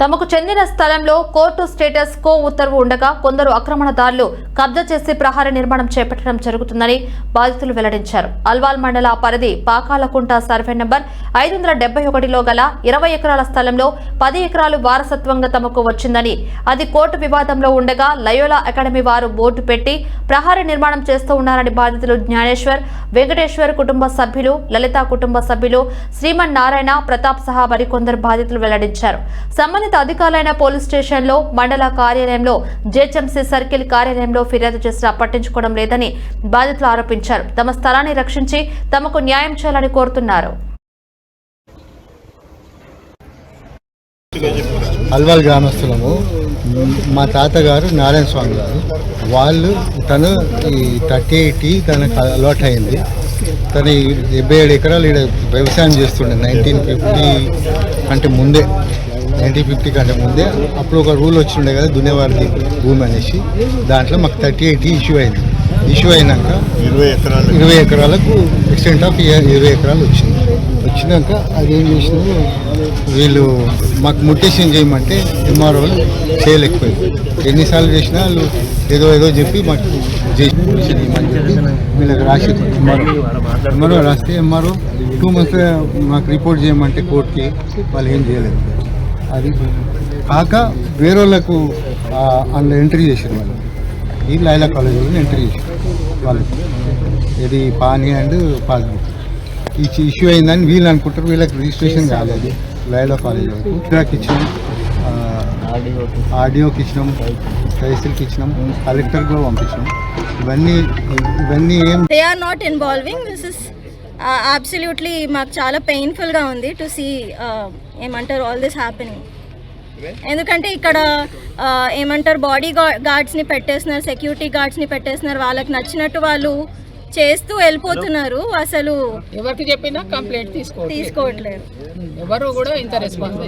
తమకు చెందిన స్థలంలో కోర్టు స్టేటస్ కో ఉత్తర్వు ఉండగా కొందరు ఆక్రమణదారులు కబ్జా చేసి ప్రహార నిర్మాణం చేపట్టడం జరుగుతుందని బాధితులు వెల్లడించారు. అల్వాల్ మండల పరిధి పాకాలకుంట సర్వే నెంబర్ ఐదు వందల డెబ్బై ఒకటిలో గల ఇరవై ఎకరాల స్థలంలో పది ఎకరాలు వారసత్వంగా తమకు వచ్చిందని అది కోర్టు వివాదంలో ఉండగా లయోలా అకాడమీ వారు బోర్డు పెట్టి ప్రహార నిర్మాణం చేస్తూ ఉన్నారని బాధితులు జ్ఞానేశ్వర్ వెంకటేశ్వర్ కుటుంబ సభ్యులు లలిత కుటుంబ సభ్యులు శ్రీమన్ నారాయణ ప్రతాప్ సహా మరికొందరు బాధితులు వెల్లడించారు. సంబంధిత అధికారులైన పోలీస్ స్టేషన్లో మండల కార్యాలయంలో జేహెచ్ఎంసీ సర్కిల్ కార్యాలయంలో ఫిర్యాదు చేసినా పట్టించుకోవడం లేదని బాధితులు ఆరోపించారు. తమ స్థలాన్ని రక్షించి తమకు న్యాయం చేయాలని కోరుతున్నారు. అల్వాల్ గ్రామస్తులము మా తాతగారు నారాయణ స్వామి గారు వాళ్ళు తను ఈ థర్టీ ఎయిటీ తనకు అలవాటు అయింది తను డెబ్బై ఏడు ఎకరాలు ఇక్కడ వ్యవసాయం చేస్తుండే నైన్టీన్ ఫిఫ్టీ అంటే ముందే. నైన్టీన్ ఫిఫ్టీ కంటే ముందే అప్పుడు ఒక రూల్ వచ్చిండే కదా దున్నేవారి భూమి అనేసి. దాంట్లో మాకు థర్టీ ఎయిటీ ఇష్యూ అయింది. ఇష్యూ అయినాక ఇరవై ఎకరాలు. ఇరవై ఎకరాలకు ఎక్స్టెంట్ ఆఫ్ ఇరవై ఎకరాలు వచ్చింది. వచ్చినాక అది ఏం చేసినారు వీళ్ళు మాకు ముట్టేషన్ చేయమంటే ఎంఆర్ఓలు చేయలేకపోయింది ఎన్నిసార్లు చేసినా వాళ్ళు ఏదో ఏదో చెప్పి మాకు చేసి వీళ్ళకి రాసి ఎంఆర్ఓ ఎంఆర్ఓ రాస్తే ఎంఆర్ఓ టూ మంత్స్ మాకు రిపోర్ట్ చేయమంటే కోర్టుకి వాళ్ళు ఏం చేయలేదు. అది కాక వేరే వాళ్ళకు ఆ, అందులో ఎంట్రీ చేసారు వాళ్ళు. ఈ లైలా కాలేజీలో ఎంట్రీ చేసారు వాళ్ళు. ఇది పానీ అండ్ పాస్బుక్. ఈ ఇష్యూ అయిందని వీళ్ళు అనుకుంటారు వీళ్ళకి రిజిస్ట్రేషన్ కాలేదు. లైలా కాలేజ్ వరకు ఇక్కడికి ఇచ్చినాం ఆడియోకి ఇచ్చినాం తహసీల్కి ఇచ్చినాం కలెక్టర్ కూడా పంపించినాం. ఇవన్నీ ఇవన్నీ ఏం they are not involving this is absolutely మాకు చాలా పెయిన్ఫుల్గా ఉంది టు సీ ఏమంటారు ఆల్ దిస్ హ్యాపెనింగ్ ఎందుకంటే ఇక్కడ ఏమంటారు బాడీ గార్డ్స్ని పెట్టేస్తున్నారు సెక్యూరిటీ గార్డ్స్ని పెట్టేస్తున్నారు వాళ్ళకి నచ్చినట్టు వాళ్ళు చేస్తూ వెళ్ళిపోతున్నారు అసలు ఎవరికి చెప్పినా కంప్లైంట్ తీసుకో తీసుకోవట్లేదు. ఎవరు కూడా ఇంత రెస్పాన్స్